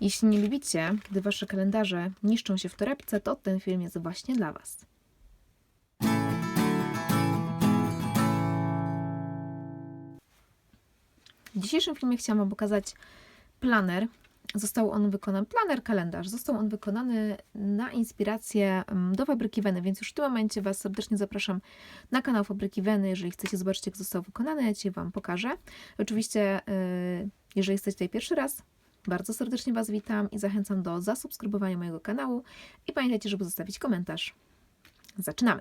Jeśli nie lubicie, gdy wasze kalendarze niszczą się w torebce, to ten film jest właśnie dla was. W dzisiejszym filmie chciałam Wam pokazać planer. Został on wykonany, planer kalendarz, został on wykonany na inspirację mm, do Fabryki Weny, więc już w tym momencie Was serdecznie zapraszam na kanał Fabryki Weny, jeżeli chcecie zobaczyć jak został wykonany, ja Ci Wam pokażę. Oczywiście, yy, jeżeli jesteście tutaj pierwszy raz, bardzo serdecznie Was witam i zachęcam do zasubskrybowania mojego kanału i pamiętajcie, żeby zostawić komentarz. Zaczynamy.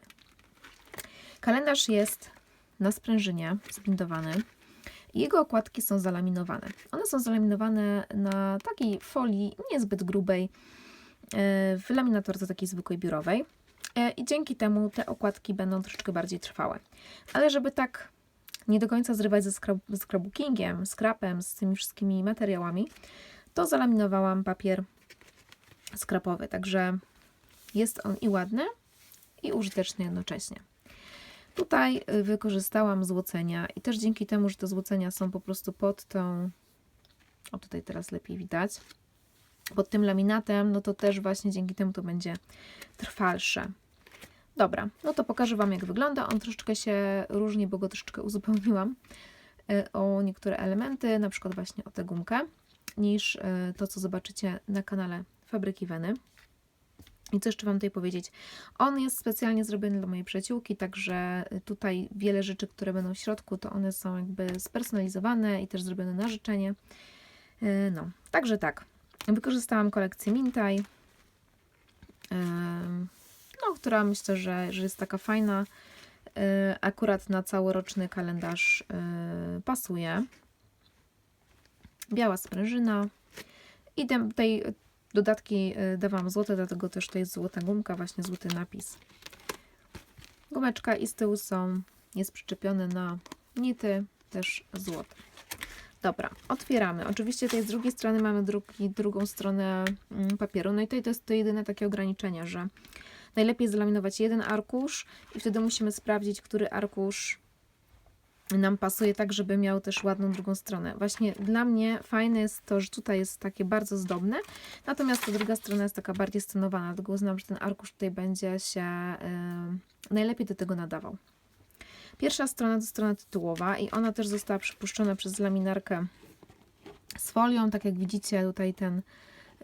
Kalendarz jest na sprężynie zbindowany. Jego okładki są zalaminowane. One są zalaminowane na takiej folii niezbyt grubej, e, w laminatorce takiej zwykłej biurowej. E, I dzięki temu te okładki będą troszeczkę bardziej trwałe. Ale żeby tak nie do końca zrywać ze scrapbookingiem, scrapem, z tymi wszystkimi materiałami, to zalaminowałam papier skrapowy. Także jest on i ładny, i użyteczny jednocześnie. Tutaj y, wykorzystałam złocenia i też dzięki temu, że te złocenia są po prostu pod tą, o tutaj teraz lepiej widać, pod tym laminatem, no to też właśnie dzięki temu to będzie trwalsze. Dobra, no to pokażę Wam jak wygląda. On troszeczkę się różni, bo go troszeczkę uzupełniłam y, o niektóre elementy, na przykład właśnie o tę gumkę, niż y, to, co zobaczycie na kanale Fabryki Weny. I co jeszcze Wam tutaj powiedzieć? On jest specjalnie zrobiony dla mojej przyjaciółki, także tutaj wiele rzeczy, które będą w środku, to one są jakby spersonalizowane i też zrobione na życzenie. Yy, No, także tak. Wykorzystałam kolekcję Mintaj, yy, no, która myślę, że, że jest taka fajna. Akurat na całoroczny kalendarz pasuje. Biała sprężyna. I tej Dodatki y, dawałam złote, dlatego też to jest złota gumka, właśnie złoty napis. Gumeczka i z tyłu są, jest przyczepione na nity, też złote. Dobra, otwieramy. Oczywiście tutaj z drugiej strony mamy drugi, drugą stronę mm, papieru. No i tutaj to jest to jedyne takie ograniczenie, że najlepiej zalaminować jeden arkusz i wtedy musimy sprawdzić, który arkusz nam pasuje tak, żeby miał też ładną drugą stronę. Właśnie dla mnie fajne jest to, że tutaj jest takie bardzo zdobne, natomiast ta druga strona jest taka bardziej scenowana, dlatego uznam, że ten arkusz tutaj będzie się najlepiej do tego nadawał. Pierwsza strona to strona tytułowa i ona też została przypuszczona przez laminarkę z folią. Tak jak widzicie, tutaj ten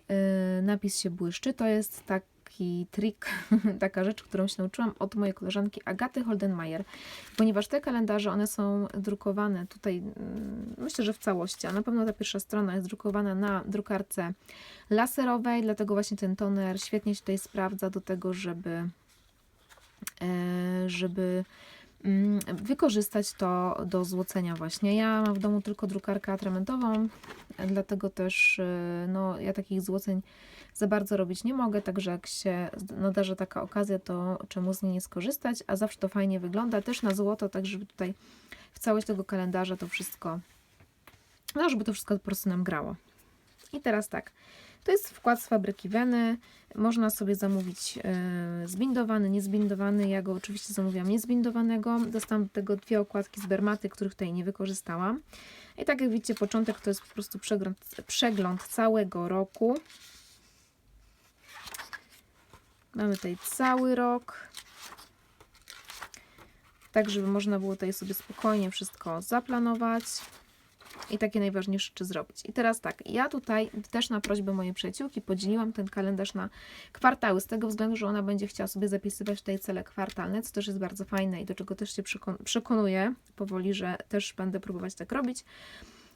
yy, napis się błyszczy. To jest taki trik, taka rzecz, którą się nauczyłam od mojej koleżanki Agaty Holdenmajer, ponieważ te kalendarze, one są drukowane tutaj, mm, myślę, że w całości, a na pewno ta pierwsza strona jest drukowana na drukarce laserowej, dlatego właśnie ten toner świetnie się tutaj sprawdza do tego, żeby e, żeby wykorzystać to do złocenia właśnie. Ja mam w domu tylko drukarkę atramentową, dlatego też e, no, ja takich złoceń za bardzo robić nie mogę, także jak się nadarza taka okazja, to czemu z niej nie skorzystać, a zawsze to fajnie wygląda, też na złoto, tak żeby tutaj w całość tego kalendarza to wszystko, no żeby to wszystko po prostu nam grało. I teraz tak, to jest wkład z fabryki Weny, można sobie zamówić yy, zbindowany, niezbindowany, ja go oczywiście zamówiłam niezbindowanego, dostałam do tego dwie okładki z Bermaty, których tutaj nie wykorzystałam. I tak jak widzicie, początek to jest po prostu przegląd, przegląd całego roku. Mamy tutaj cały rok. Tak, żeby można było tutaj sobie spokojnie wszystko zaplanować i takie najważniejsze rzeczy zrobić. I teraz tak, ja tutaj też na prośbę mojej przyjaciółki podzieliłam ten kalendarz na kwartały, z tego względu, że ona będzie chciała sobie zapisywać tutaj cele kwartalne, co też jest bardzo fajne i do czego też się przekon przekonuję powoli, że też będę próbować tak robić.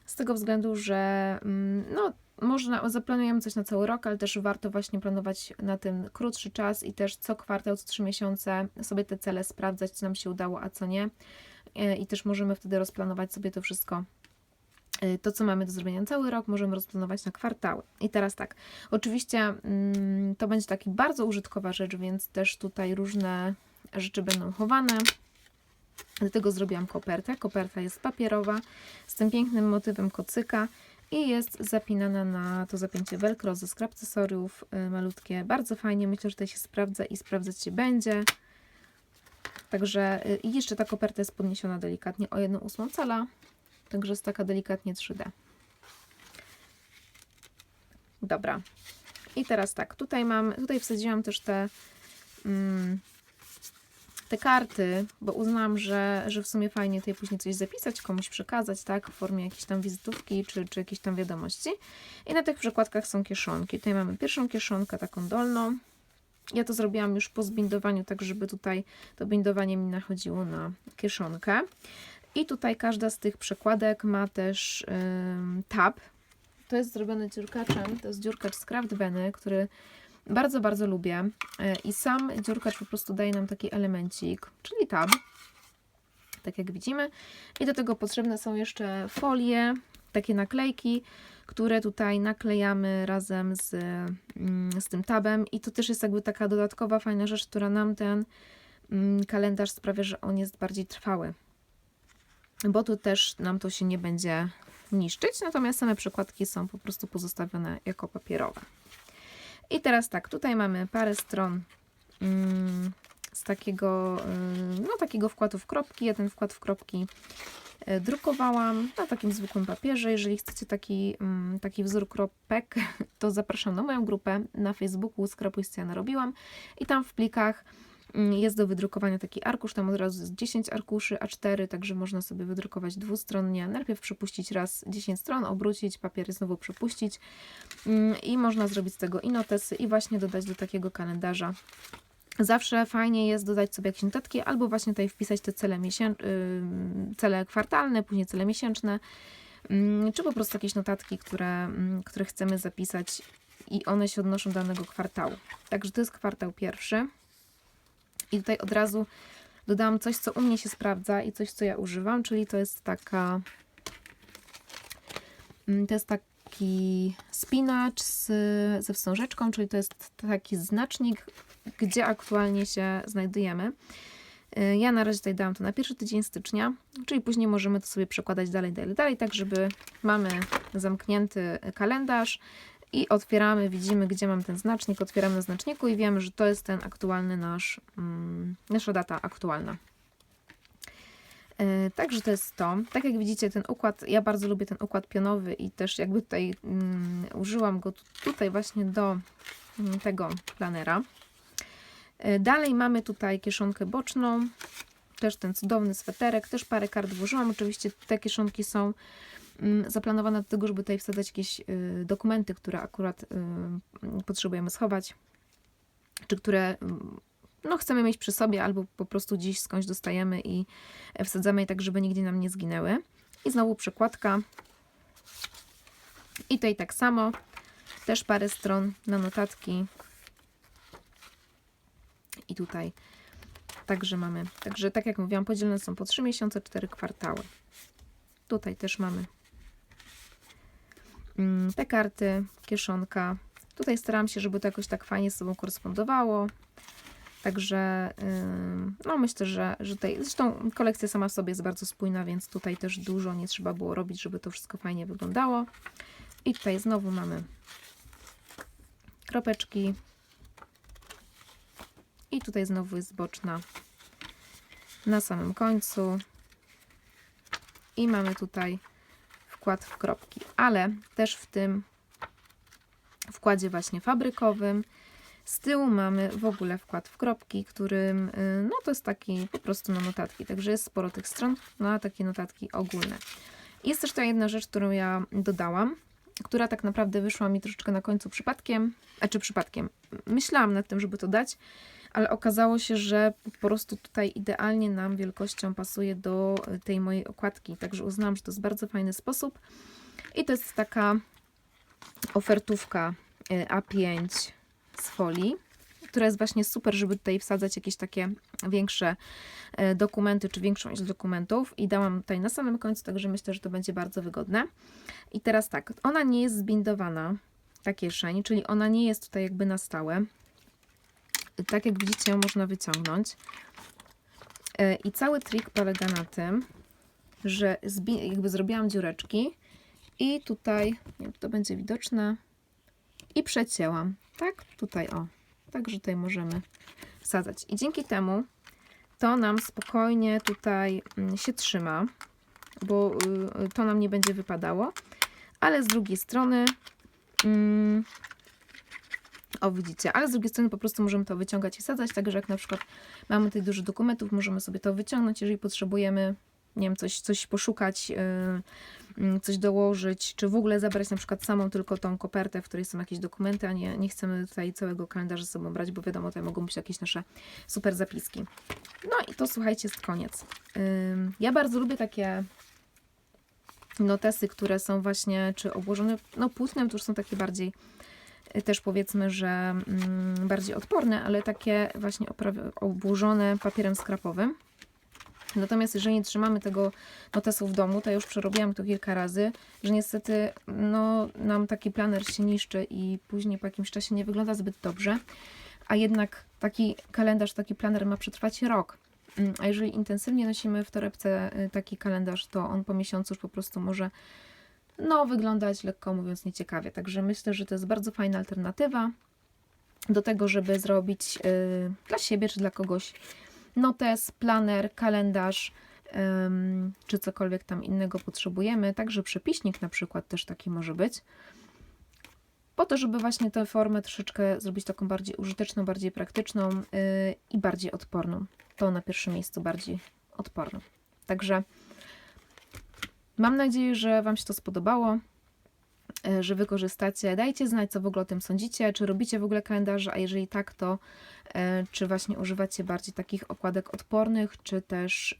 Z tego względu, że mm, no, można, zaplanujemy coś na cały rok, ale też warto właśnie planować na ten krótszy czas i też co kwartał, co trzy miesiące sobie te cele sprawdzać, co nam się udało, a co nie. E, I też możemy wtedy rozplanować sobie to wszystko to, co mamy do zrobienia cały rok, możemy rozplanować na kwartały. I teraz tak, oczywiście mm, to będzie taki bardzo użytkowa rzecz, więc też tutaj różne rzeczy będą chowane. Dlatego zrobiłam kopertę. Koperta jest papierowa z tym pięknym motywem kocyka i jest zapinana na to zapięcie velcro ze skrapcesoriów y, malutkie. Bardzo fajnie, myślę, że tutaj się sprawdza i sprawdzać się będzie. Także y, i jeszcze ta koperta jest podniesiona delikatnie o 1 ósmą cala, także jest taka delikatnie 3D. Dobra. I teraz tak, tutaj mam, tutaj wsadziłam też te, mm, te karty, bo uznałam, że, że w sumie fajnie tutaj później coś zapisać, komuś przekazać, tak, w formie jakiejś tam wizytówki, czy, czy jakiejś tam wiadomości. I na tych przekładkach są kieszonki. Tutaj mamy pierwszą kieszonkę, taką dolną. Ja to zrobiłam już po zbindowaniu, tak żeby tutaj to bindowanie mi nachodziło na kieszonkę. I tutaj każda z tych przekładek ma też ym, tab. To jest zrobione dziurkaczem, to jest dziurkacz z Craftbeny, który bardzo, bardzo lubię. E, I sam dziurkacz po prostu daje nam taki elemencik, czyli tab, tak jak widzimy. I do tego potrzebne są jeszcze folie, takie naklejki, które tutaj naklejamy razem z, mm, z tym tabem. I to też jest jakby taka dodatkowa, fajna rzecz, która nam ten mm, kalendarz sprawia, że on jest bardziej trwały. Bo tu też nam to się nie będzie niszczyć, natomiast same przekładki są po prostu pozostawione jako papierowe. I teraz tak, tutaj mamy parę stron mm, z takiego, y, no takiego wkładu w kropki. Ja ten wkład w kropki y, drukowałam na takim zwykłym papierze. Jeżeli chcecie taki, mm, taki wzór kropek, to zapraszam na moją grupę na Facebooku Skrapuj narobiłam i tam w plikach jest do wydrukowania taki arkusz, tam od razu jest 10 arkuszy A4, także można sobie wydrukować dwustronnie. Najpierw przepuścić raz 10 stron, obrócić, papier znowu przepuścić Mm, i można zrobić z tego i notesy i właśnie dodać do takiego kalendarza. Zawsze fajnie jest dodać sobie jakieś notatki albo właśnie tutaj wpisać te cele, cele kwartalne, później cele miesięczne, mm, czy po prostu jakieś notatki, które, mm, które chcemy zapisać i one się odnoszą do danego kwartału. Także to jest kwartał pierwszy. I tutaj od razu dodałam coś, co u mnie się sprawdza i coś, co ja używam, czyli to jest taka to jest taki spinacz z, ze wstążeczką, czyli to jest taki znacznik, gdzie aktualnie się znajdujemy. Y, Ja na razie tutaj dałam to na pierwszy tydzień stycznia, czyli później możemy to sobie przekładać dalej, dalej, dalej, tak żeby mamy zamknięty kalendarz i otwieramy, widzimy gdzie mam ten znacznik, otwieramy na znaczniku i wiemy, że to jest ten aktualny nasz, mm, nasza data aktualna. Yy, Także to jest to. Tak jak widzicie, ten układ, ja bardzo lubię ten układ pionowy i też jakby tutaj mm, użyłam go tu- tutaj właśnie do mm, tego planera. Yy, Dalej mamy tutaj kieszonkę boczną, też ten cudowny sweterek, też parę kart włożyłam. Oczywiście te kieszonki są mm, zaplanowane do tego, żeby tutaj wsadzać jakieś y, dokumenty, które akurat y, potrzebujemy schować, czy które mm, no, chcemy mieć przy sobie, albo po prostu gdzieś skądś dostajemy i wsadzamy je tak, żeby nigdzie nam nie zginęły. I znowu przekładka. I tutaj tak samo. Też parę stron na notatki. I tutaj także mamy. Także tak jak mówiłam, podzielone są po 3 miesiące, 4 kwartały. Tutaj też mamy te karty, kieszonka. Tutaj staram się, żeby to jakoś tak fajnie z sobą korespondowało. Także no myślę, że, że tutaj, zresztą kolekcja sama w sobie jest bardzo spójna, więc tutaj też dużo nie trzeba było robić, żeby to wszystko fajnie wyglądało. I tutaj znowu mamy kropeczki. I tutaj znowu jest boczna na samym końcu. I mamy tutaj wkład w kropki, ale też w tym wkładzie właśnie fabrykowym z tyłu mamy w ogóle wkład w kropki, którym, y, no to jest taki po prostu na notatki, także jest sporo tych stron, no a takie notatki ogólne. Jest też ta jedna rzecz, którą ja dodałam, która tak naprawdę wyszła mi troszeczkę na końcu przypadkiem, a czy przypadkiem. Myślałam nad tym, żeby to dać, ale okazało się, że po prostu tutaj idealnie nam wielkością pasuje do tej mojej okładki, także uznałam, że to jest bardzo fajny sposób. I to jest taka ofertówka y, A5 z folii, która jest właśnie super, żeby tutaj wsadzać jakieś takie większe e, dokumenty, czy większą ilość dokumentów i dałam tutaj na samym końcu, także myślę, że to będzie bardzo wygodne. I teraz tak, ona nie jest zbindowana, ta kieszeń, czyli ona nie jest tutaj jakby na stałe. Tak jak widzicie, ją można wyciągnąć. E, I cały trik polega na tym, że jakby zrobiłam dziureczki i tutaj, nie wiem, to będzie widoczne, i przecięłam. Tak, tutaj o. Także tutaj możemy wsadzać. I dzięki temu to nam spokojnie tutaj mm, się trzyma, bo y, to nam nie będzie wypadało. Ale z drugiej strony Mm. O, widzicie, ale z drugiej strony po prostu możemy to wyciągać i sadzać, także jak na przykład mamy tutaj dużo dokumentów, możemy sobie to wyciągnąć, jeżeli potrzebujemy, nie wiem, coś, coś poszukać, yy, mm, coś dołożyć, czy w ogóle zabrać na przykład samą tylko tą kopertę, w której są jakieś dokumenty, a nie, nie chcemy tutaj całego kalendarza ze sobą brać, bo wiadomo, tutaj mogą być jakieś nasze super zapiski. No i to słuchajcie, jest koniec. Ym, Ja bardzo lubię takie notesy, które są właśnie, czy obłożone, no płótnem, to już są takie bardziej też powiedzmy, że mm, bardziej odporne, ale takie właśnie obłożone papierem skrapowym. Natomiast jeżeli nie trzymamy tego notesu w domu, to ja już przerobiłam to kilka razy, że niestety no, nam taki planer się niszczy i później po jakimś czasie nie wygląda zbyt dobrze. A jednak taki kalendarz, taki planer ma przetrwać rok. Mm, A jeżeli intensywnie nosimy w torebce y, taki kalendarz, to on po miesiącu już po prostu może no, wyglądać lekko mówiąc nieciekawie. Także myślę, że to jest bardzo fajna alternatywa do tego, żeby zrobić y, dla siebie czy dla kogoś notes, planer, kalendarz ym, czy cokolwiek tam innego potrzebujemy. Także przepiśnik na przykład też taki może być. Po to, żeby właśnie tę formę troszeczkę zrobić taką bardziej użyteczną, bardziej praktyczną yy, i bardziej odporną. To na pierwszym miejscu bardziej odporną. Także mam nadzieję, że Wam się to spodobało, yy, że wykorzystacie. Dajcie znać, co w ogóle o tym sądzicie, czy robicie w ogóle kalendarze, a jeżeli tak, to e, czy właśnie używacie bardziej takich okładek odpornych, czy też,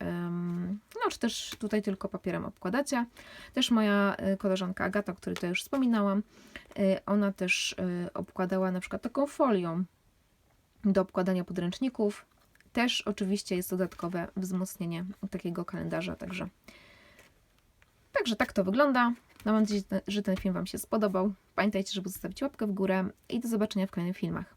no, czy też tutaj tylko papierem obkładacie. Też moja e, koleżanka Agata, o której tutaj już wspominałam, e, ona też e, obkładała na przykład taką folią do obkładania podręczników. Też oczywiście jest dodatkowe wzmocnienie takiego kalendarza, także Także tak to wygląda. No, mam nadzieję, że ten film Wam się spodobał. Pamiętajcie, żeby zostawić łapkę w górę i do zobaczenia w kolejnych filmach.